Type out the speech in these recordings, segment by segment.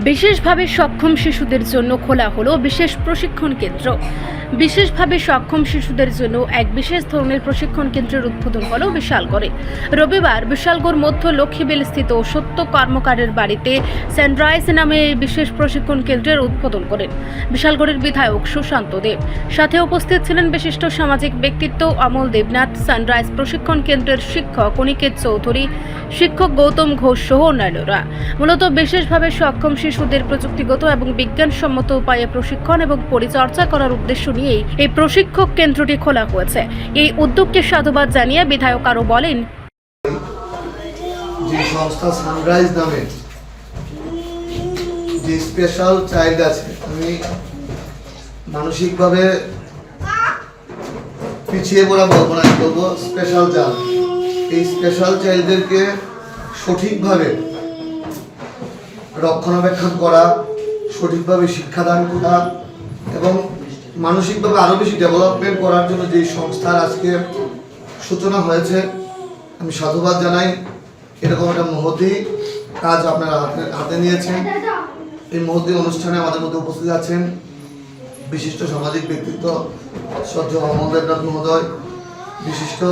বিশেষভাবে সক্ষম শিশুদের জন্য খোলা হলো বিশেষ প্রশিক্ষণ কেন্দ্র। বিশেষভাবে সক্ষম শিশুদের জন্য এক বিশেষ ধরনের প্রশিক্ষণ কেন্দ্রের উদ্বোধন হলো বিশালগড়ে। রবিবার বিশালগড় মধ্য লক্ষ্মীবিল স্থিত সত্য কর্মকারের বাড়িতে সানরাইজ নামে বিশেষ প্রশিক্ষণ কেন্দ্রের উদ্বোধন করেন বিশালগড়ের বিধায়ক সুশান্ত দেব। সাথে উপস্থিত ছিলেন বিশিষ্ট সামাজিক ব্যক্তিত্ব অমল দেবনাথ সানরাইজ প্রশিক্ষণ কেন্দ্রের শিক্ষক অনিকেত চৌধুরী, শিক্ষক গৌতম ঘোষ সহ অন্যান্যরা। মূলত বিশেষভাবে সক্ষম শিশুদের প্রযুক্তিগত এবং বিজ্ঞানসম্মত উপায়ে প্রশিক্ষণ এবং পরিচর্যা করার উদ্দেশ্য নিয়েই এই প্রশিক্ষক কেন্দ্রটি খোলা হয়েছে। এই উদ্যোগকে সাধুবাদ জানিয়ে বিধায়ক আরও বলেন, যে সংস্থা সানরাইজ নামে যে স্পেশাল চাইল্ড আছে, আমি মানসিকভাবে পিছিয়ে পড়া বলব বলব স্পেশাল চাইল্ড। এই স্পেশাল চাইল্ডদেরকে সঠিকভাবে রক্ষণাবেক্ষণ করা, সঠিকভাবে শিক্ষাদান করা এবং মানসিকভাবে আরও বেশি ডেভেলপমেন্ট করার জন্য যে সংস্থার আজকে সূচনা হয়েছে, আমি সাধুবাদ জানাই। এরকম একটা মহতি কাজ আপনারা হাতে- হাতে নিয়েছেন। এই মহতি অনুষ্ঠানে আমাদের মধ্যে উপস্থিত আছেন বিশিষ্ট সামাজিক ব্যক্তিত্ব শ্রদ্ধা অমরনাথ মহোদয়, বিশিষ্ট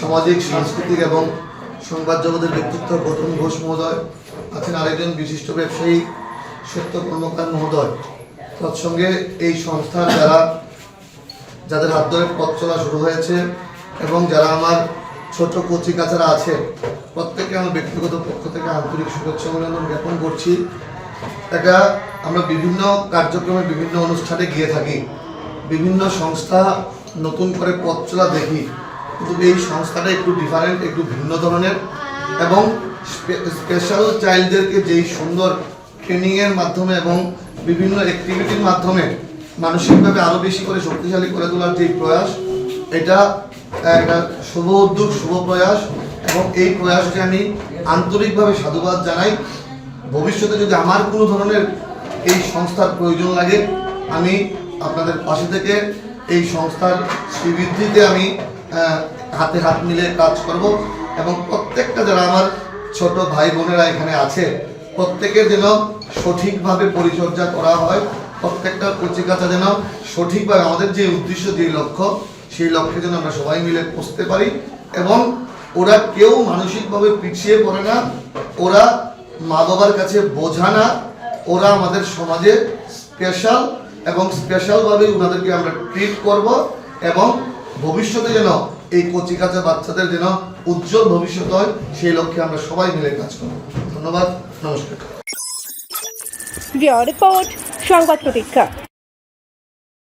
সামাজিক, সাংস্কৃতিক এবং সংবাদ জগতের ব্যক্তিত্ব গৌতম ঘোষ মহোদয়, আছেন আরেকজন বিশিষ্ট ব্যবসায়ী সত্য কর্মকার মহোদয়। তৎসঙ্গে এই সংস্থার যারা, যাদের হাত ধরে পথ চলা শুরু হয়েছে এবং যারা আমার ছোট কচি কাচারা আছে, প্রত্যেককে আমার ব্যক্তিগত পক্ষ থেকে আন্তরিক শুভেচ্ছা অভিনন্দন জ্ঞাপন করছি। এটা আমরা বিভিন্ন কার্যক্রমে বিভিন্ন অনুষ্ঠানে গিয়ে থাকি, বিভিন্ন সংস্থা নতুন করে পথ চলা দেখি, কিন্তু এই সংস্থাটা একটু ডিফারেন্ট একটু ভিন্ন ধরনের এবং স্পেশাল চাইল্ডদেরকে যেই সুন্দর ট্রেনিংয়ের মাধ্যমে এবং বিভিন্ন অ্যাক্টিভিটির মাধ্যমে মানসিকভাবে আরও বেশি করে শক্তিশালী করে তোলার যে প্রয়াস, এটা একটা শুভ উদ্যোগ, শুভ প্রয়াস এবং এই প্রয়াসকে আমি আন্তরিকভাবে সাধুবাদ জানাই। ভবিষ্যতে যদি আমার কোনো ধরনের এই সংস্থার প্রয়োজন লাগে, আমি আপনাদের পাশে থেকে এই সংস্থার শ্রীবৃদ্ধিতে আমি হাতে হাত মিলে কাজ করব এবং প্রত্যেকটা যারা আমার ছোট ভাই বোনেরা এখানে আছে প্রত্যেকের যেন সঠিকভাবে পরিচর্যা করা হয়, প্রত্যেকটা কচিকাচা যেন সঠিকভাবে আমাদের যে উদ্দেশ্য, যে লক্ষ্য, সেই লক্ষ্যে যেন আমরা সবাই মিলে পৌঁছতে পারি। এবং ওরা কেউ মানসিকভাবে পিছিয়ে পড়ে না, ওরা মা বাবার কাছে বোঝা না, ওরা আমাদের সমাজে স্পেশাল এবং স্পেশালভাবে ওনাদেরকে আমরা ট্রিট করব এবং ভবিষ্যতে যেন এই কচি কাঁচা বাচ্চাদের যেন উজ্জ্বল ভবিষ্যৎ হয়, সেই লক্ষ্যে আমরা সবাই মিলে কাজ করব। ধন্যবাদ, নমস্কার। রিপোর্ট, সংবাদ প্রতীক্ষা।